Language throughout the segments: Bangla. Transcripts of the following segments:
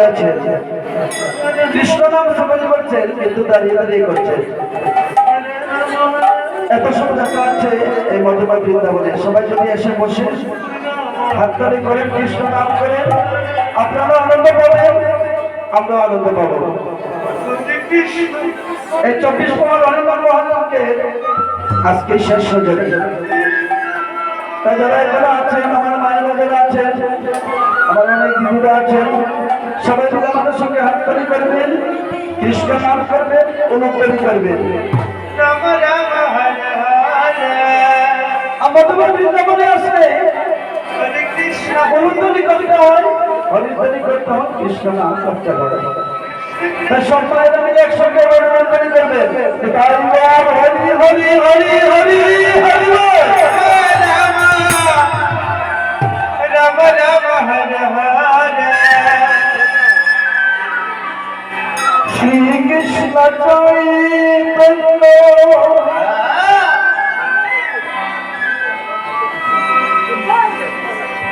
দাঁড়িয়ে আছেন। কৃষ্ণ নাম সবাই করছেন, কিন্তু দাঁড়িয়ে দাঁড়িয়ে করছেন। এত সব দেখা আছে এই মধ্যমা বৃন্দাবনে। সবাই যদি এসে বসে হাততালি করেন, কৃষ্ণ নাম করেন, আপনারা আনন্দ পাবেন আমরা আনন্দ পাবো। এই চব্বিশ পর হনুমান মহাজনকে আজকে শেষ সজনী তাই যারা এখানে আছেন আমার মায়েরা যারা আছেন আমার অনেক দিদিরা আছেন সবাই আমাদের সঙ্গে হাততালি করবেন কৃষ্ণ নাম করবেন অনুপ্রাণী করবেন। রাম রাম হরে হরে। আমরা তোমার বৃন্দাবনে আসলে হরে কৃষ্ণ। অনুধ্বনি করতে হয় হরিধ্বনি করতে হয় কৃষ্ণ নাম করতে হয়। তাই সব মায়েরা মিলে একসঙ্গে করবেন।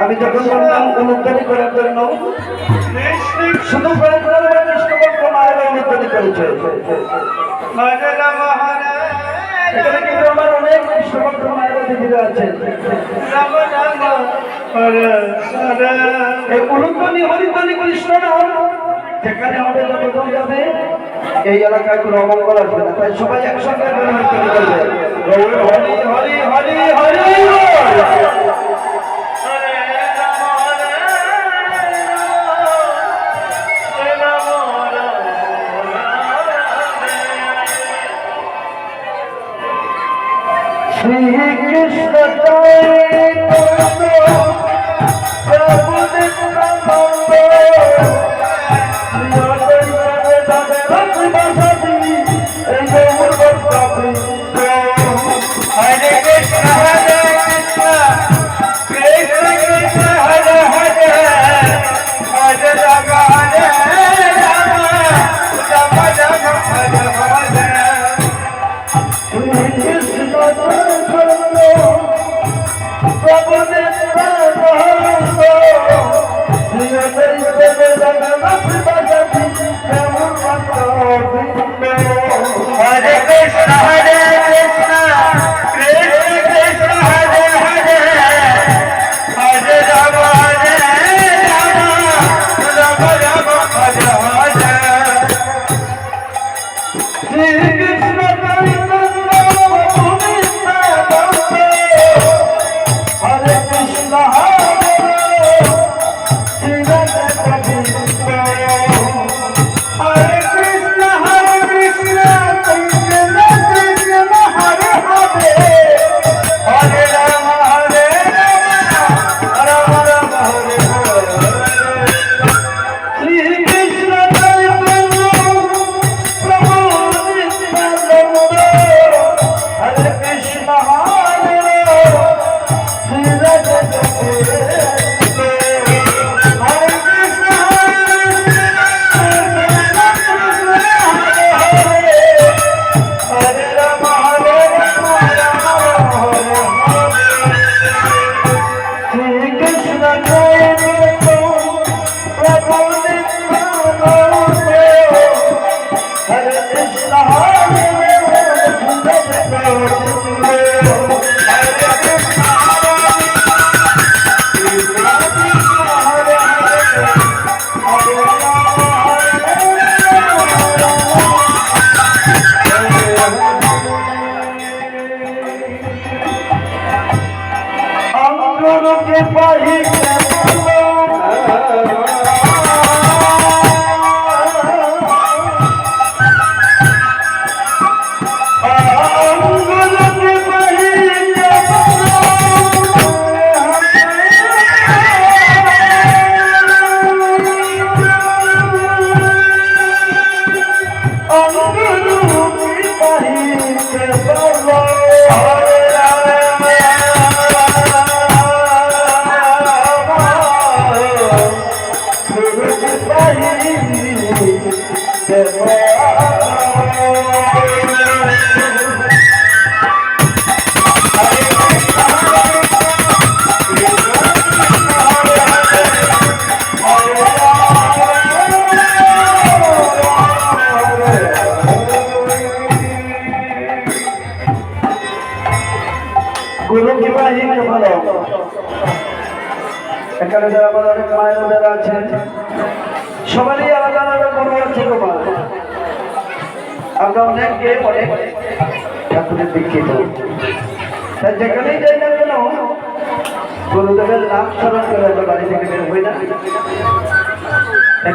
আমি যখন বললাম অনুদ্ধারী করার জন্য শুধু অনুদ্ধারী করেছে এখানে কিন্তু আমার অনেক এই আমাদের এই এলাকায় কোনো অমঙ্গল আসবে না তাই সবাই একসঙ্গে হরি হরি হরি। হরে শ্রীকৃষ্ণ চৈতন্য প্রভু এখানে যারা আমার অনেক মায়ের যারা আছেন সবারই আলাদা আলাদা কোনো আছে তোমার আমরা অনেককে অনেক ঠাকুরের দীক্ষিত তাই যেখানেই যাই না কেন গুরুদেবের নাম স্মরণ করে আমরা বাড়ি থেকে বের হই না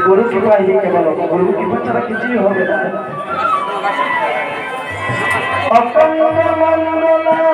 গুরু কৃপা হি কেবল গুরু কৃপা ছাড়া কিছুই হবে না অপঙ্গ মঙ্গলা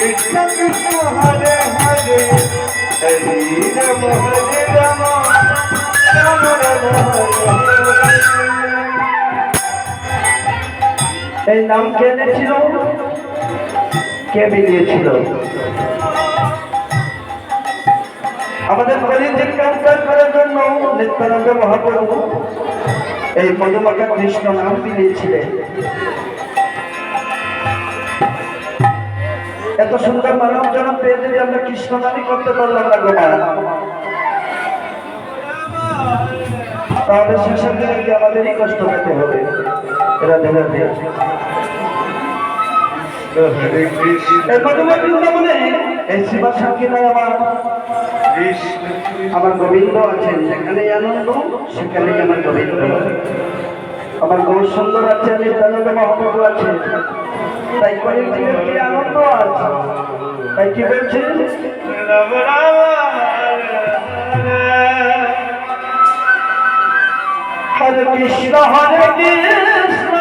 কৃষ্ণ কৃষ্ণ হরে হরে হরে রাম হরে রাম রাম রাম হরে এই নাম কে এনেছিল কে মিলিয়েছিল? আমাদের কলিযুগ কাজ করার জন্য নিত্যানন্দ মহাপ্রভু এই পদমাকা কৃষ্ণ নাম মিলিয়েছিলেন। এত সুন্দর মানব জনম পেয়ে যদি আমরা কৃষ্ণ নামই করতে পারলাম না গো তাহলে শেষের দিনে গিয়ে আমাদেরই কষ্ট পেতে হবে। এরা সংকীর্তন আমার গোবিন্দ আছেন। যেখানেই আনন্দ, সেখানেই আমার গোবিন্দ। আমার গৌর সুন্দর আছে, নিত্যানন্দ মহাপ্রভু তাই কলিযুগের কি আনন্দ আছে তাই কি বলছে হরে কৃষ্ণ হরে কৃষ্ণ